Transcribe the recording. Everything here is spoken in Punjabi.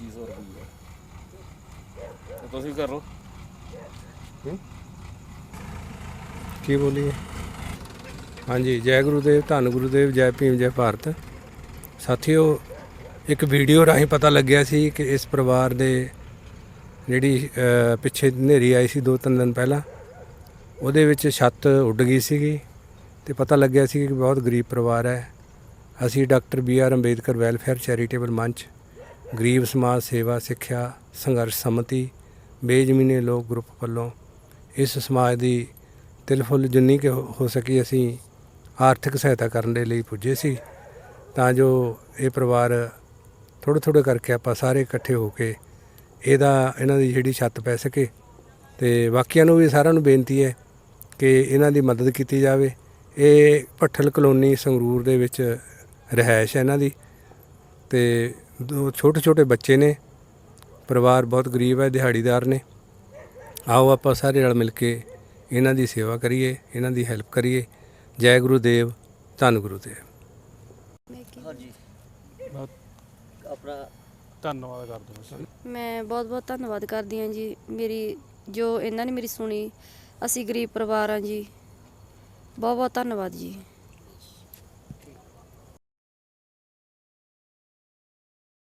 2500 ਰੁਪਏ ਤੇ ਤੁਸੀਂ ਕਰੋ। ਕੀ ਬੋਲੀਏ ਹਾਂਜੀ ਜੈ ਗੁਰੂ ਦੇਵ ਧੰਨ ਗੁਰੂ ਦੇਵ ਜੈ ਭੀਮ ਜੈ ਭਾਰਤ। ਸਾਥੀਓ ਇੱਕ ਵੀਡੀਓ ਰਾਹੀਂ ਪਤਾ ਲੱਗਿਆ ਸੀ ਕਿ ਇਸ ਪਰਿਵਾਰ ਦੇ ਜਿਹੜੀ ਅ, ਪਿੱਛੇ ਹਨੇਰੀ ਆਈ ਸੀ ਦੋ ਤਿੰਨ ਦਿਨ ਪਹਿਲਾਂ ਉਹਦੇ ਵਿੱਚ ਛੱਤ ਉੱਡ ਗਈ ਸੀਗੀ ਤੇ ਪਤਾ ਲੱਗਿਆ ਸੀ ਕਿ ਬਹੁਤ ਗਰੀਬ ਪਰਿਵਾਰ ਹੈ। ਅਸੀਂ doctor B R Ambedkar welfare charitable ਮੰਚ ਗਰੀਬ ਸਮਾਜ ਸੇਵਾ, ਸਿੱਖਿਆ, ਸੰਘਰਸ਼ ਸਮਿਤੀ, ਬੇਜ਼ਮੀਨੇ ਲੋਕ ਗਰੁੱਪ ਵੱਲੋਂ ਇਸ ਸਮਾਜ ਦੀ ਤਿਲ ਫੁੱਲ ਜਿੰਨੀ ਕਿ ਹੋ ਸਕੀ ਅਸੀਂ ਆਰਥਿਕ ਸਹਾਇਤਾ ਕਰਨ ਦੇ ਲਈ ਪੁੱਜੇ ਸੀ, ਤਾਂ ਜੋ ਇਹ ਪਰਿਵਾਰ ਥੋੜ੍ਹੇ ਥੋੜ੍ਹੇ ਕਰਕੇ ਆਪਾਂ ਸਾਰੇ ਇਕੱਠੇ ਹੋ ਕੇ ਇਹਦਾ, ਇਹਨਾਂ ਦੀ ਜਿਹੜੀ ਛੱਤ ਪੈ ਸਕੇ। ਤੇ ਬਾਕੀਆਂ ਨੂੰ ਵੀ ਸਾਰਿਆਂ ਨੂੰ ਬੇਨਤੀ ਹੈ ਕਿ ਇਹਨਾਂ ਦੀ ਮਦਦ ਕੀਤੀ ਜਾਵੇ। ਇਹ ਭੱਠਲ ਕਲੋਨੀ ਸੰਗਰੂਰ ਦੇ ਵਿੱਚ ਰਿਹਾਇਸ਼ ਹੈ ਇਹਨਾਂ ਦੀ। ਤੇ ਦੋ ਛੋਟੇ ਛੋਟੇ ਬੱਚੇ ਨੇ ਪਰਿਵਾਰ ਬਹੁਤ ਗਰੀਬ ਹੈ ਦਿਹਾੜੀਦਾਰ ਨੇ। ਆਓ ਆਪਾਂ ਸਾਰੇ ਰਲ ਮਿਲ ਕੇ ਇਹਨਾਂ ਦੀ ਸੇਵਾ ਕਰੀਏ ਇਹਨਾਂ ਦੀ ਹੈਲਪ ਕਰੀਏ। ਜੈ ਗੁਰੂਦੇਵ ਧੰਨ ਗੁਰੂਦੇਵ ਹਾਂਜੀ ਬਹੁਤ ਆਪਣਾ ਧੰਨਵਾਦ ਕਰਦੇ ਹਾਂ ਮੈਂ ਬਹੁਤ ਬਹੁਤ ਧੰਨਵਾਦ ਕਰਦੀ ਹਾਂ ਜੀ। ਮੇਰੀ ਜੋ ਇਹਨਾਂ ਨੇ ਮੇਰੀ ਸੁਣੀ ਅਸੀਂ ਗਰੀਬ ਪਰਿਵਾਰ ਹਾਂ ਜੀ। ਬਹੁਤ ਬਹੁਤ ਧੰਨਵਾਦ ਜੀ।